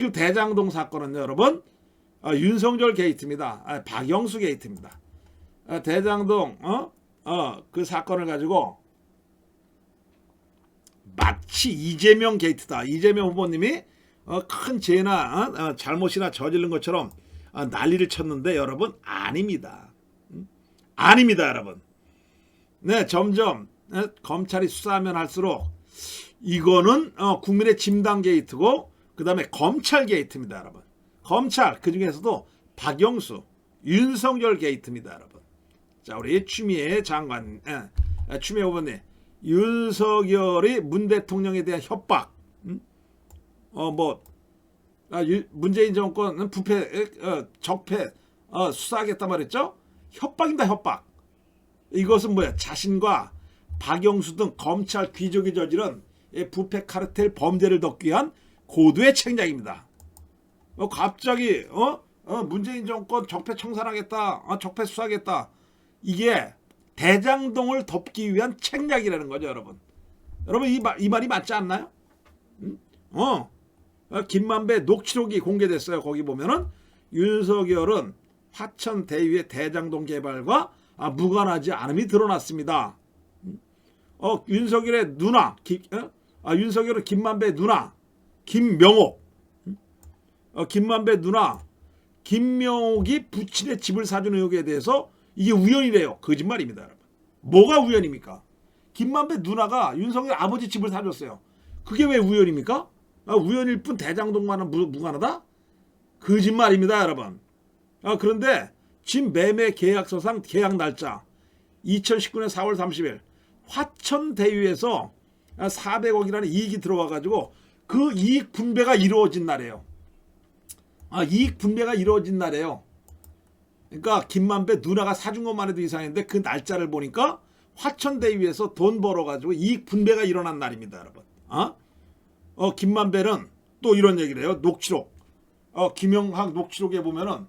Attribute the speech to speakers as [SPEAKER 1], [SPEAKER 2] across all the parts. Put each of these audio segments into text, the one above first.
[SPEAKER 1] 그 대장동 사건은 여러분 어, 윤석열 게이트입니다. 아, 박영수 게이트입니다. 아, 대장동 어 어 그 사건을 가지고 마치 이재명 게이트다. 이재명 후보님이 어, 큰 죄나 어, 어, 잘못이나 저지른 것처럼 어, 난리를 쳤는데 여러분 아닙니다. 음? 아닙니다, 여러분. 네, 점점 어, 검찰이 수사하면 할수록 이거는 어, 국민의 진단 게이트고 그 다음에 검찰 게이트입니다, 여러분. 검찰 그 중에서도 박영수, 윤석열 게이트입니다, 여러분. 자, 우리 추미애 장관, 예, 추미애 후보님, 윤석열이 문 대통령에 대한 협박, 음? 어 뭐 아, 유- 문재인 정권은 부패, 에, 어, 적폐 어, 수사하겠다 말했죠? 협박입니다, 협박. 이것은 뭐야? 자신과 박영수 등 검찰 귀족이 저지른 이 부패 카르텔 범죄를 덮기 위한 고도의 책략입니다. 어, 갑자기 어? 어, 문재인 정권 적폐 청산하겠다, 어, 적폐 수사하겠다. 이게 대장동을 덮기 위한 책략이라는 거죠, 여러분. 여러분 이, 말, 이 말이 맞지 않나요? 음? 어, 어, 김만배 녹취록이 공개됐어요. 거기 보면은 윤석열은 화천 대유의 대장동 개발과 아, 무관하지 않음이 드러났습니다. 음? 어, 윤석열의 누나, 기, 어? 아, 윤석열은 김만배 누나, 김명옥, 음? 어, 김만배 누나, 김명옥이 부친의 집을 사준 의혹에 대해서 이게 우연이래요. 거짓말입니다, 여러분. 뭐가 우연입니까? 김만배 누나가 윤석열 아버지 집을 사줬어요. 그게 왜 우연입니까? 아, 우연일 뿐 대장동만은 무, 무관하다? 거짓말입니다, 여러분. 아, 그런데 집 매매 계약서상 계약 날짜 2019년 4월 30일 화천 대유에서 400억이라는 이익이 들어와 가지고 그 이익 분배가 이루어진 날이에요. 아, 이익 분배가 이루어진 날이에요. 그러니까 김만배 누나가 사준 것만 해도 이상했는데 그 날짜를 보니까 화천 대유에서 돈 벌어 가지고 이익 분배가 일어난 날입니다, 여러분. 어? 어, 김만배는 또 이런 얘기를 해요. 녹취록. 어, 김영학 녹취록에 보면은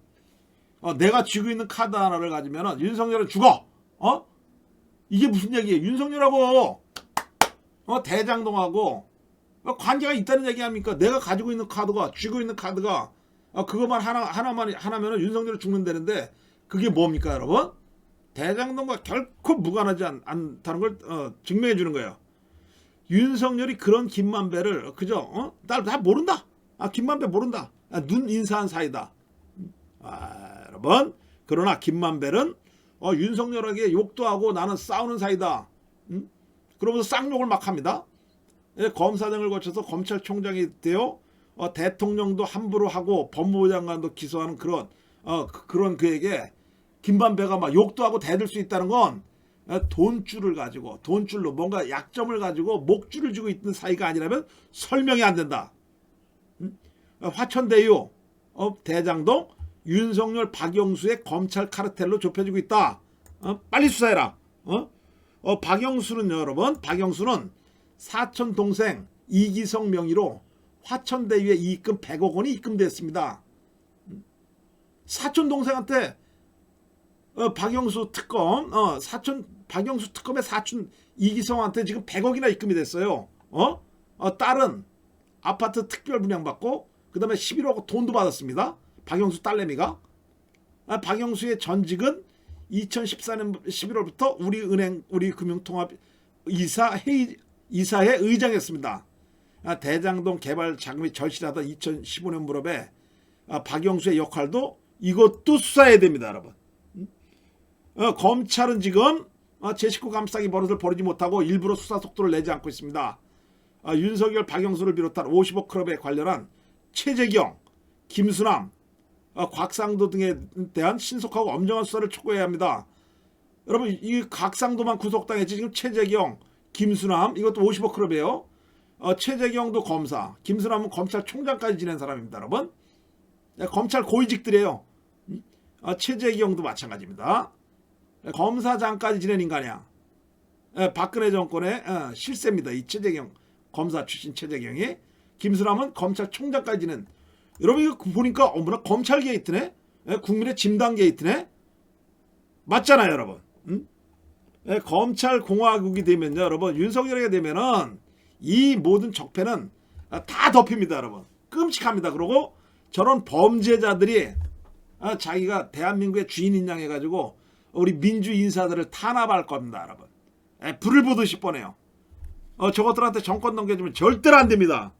[SPEAKER 1] 어, 내가 쥐고 있는 카드 하나를 가지면은 윤석열은 죽어. 어? 이게 무슨 얘기예요? 윤석열하고 어, 대장동하고 어, 관계가 있다는 얘기 아닙니까? 내가 가지고 있는 카드가 쥐고 있는 카드가 어, 그것만 하나 하나만 하나면은 윤석열이 죽는다는데 그게 뭡니까, 여러분? 대장동과 결코 무관하지 않, 않다는 걸 어, 증명해 주는 거예요. 윤석열이 그런 김만배를 그저 어? 나, 나 모른다. 아 김만배 모른다. 아, 눈 인사한 사이다. 아 여러분 그러나 김만배는 어, 윤석열에게 욕도 하고 나는 싸우는 사이다. 음? 그러면서 쌍욕을 막 합니다. 예, 검사장을 거쳐서 검찰총장이 되어 어, 대통령도 함부로 하고 법무부 장관도 기소하는 그런 어, 그, 그런 그에게 김만배가 막 욕도 하고 대들 수 있다는 건 어, 돈줄을 가지고 돈줄로 뭔가 약점을 가지고 목줄을 쥐고 있는 사이가 아니라면 설명이 안 된다. 음? 어, 화천대유, 어, 대장동, 윤석열, 박영수의 검찰 카르텔로 좁혀지고 있다. 어? 빨리 수사해라. 어? 어, 박영수는 여러분, 박영수는 사촌 동생 이기성 명의로 화천대유에 이익금 100억 원이 입금됐습니다. 음? 사촌 동생한테 어, 박영수 특검, 어, 사촌 박영수 특검의 사촌 이기성한테 지금 100억이나 입금이 됐어요. 어? 어, 딸은 아파트 특별 분양 받고 그다음에 11억 돈도 받았습니다. 박영수 딸내미가 아, 박영수의 전직은 2014년 11월부터 우리은행 우리금융통합 이사 회의 이사회 의장이었습니다. 아, 대장동 개발 자금이 절실하던 2015년 무렵에 아, 박영수의 역할도 이것도 수사해야 됩니다, 여러분. 어, 검찰은 지금 어, 제 식구 감싸기 버릇을 버리지 못하고 일부러 수사 속도를 내지 않고 있습니다. 어, 윤석열, 박영수를 비롯한 50억 클럽에 관련한 최재경, 김수남, 어, 곽상도 등에 대한 신속하고 엄정한 수사를 촉구해야 합니다. 여러분 이 곽상도만 구속당했지 지금 최재경, 김수남 이것도 50억 클럽이에요. 어, 최재경도 검사, 김수남은 검찰총장까지 지낸 사람입니다, 여러분. 네, 검찰 고위직들이에요. 음? 어, 최재경도 마찬가지입니다. 네, 검사장까지 지낸 인간이야. 예, 박근혜 정권의 어, 실세입니다. 이 최재경 검사 출신 최재경이 김수남은 검찰총장까지 지낸 여러분 이거 보니까 어머나 검찰 게이트네, 예, 국민의 진단 게이트네, 맞잖아요, 여러분. 음? 예, 검찰 공화국이 되면요, 여러분 윤석열에게 되면은 이 모든 적폐는 아, 다 덮입니다, 여러분. 끔찍합니다. 그리고 저런 범죄자들이 어, 자기가 대한민국의 주인인 양 해가지고 우리 민주 인사들을 탄압할 겁니다, 여러분. 에, 불을 보듯이 뻔해요. 어, 저것들한테 정권 넘겨주면 절대로 안 됩니다.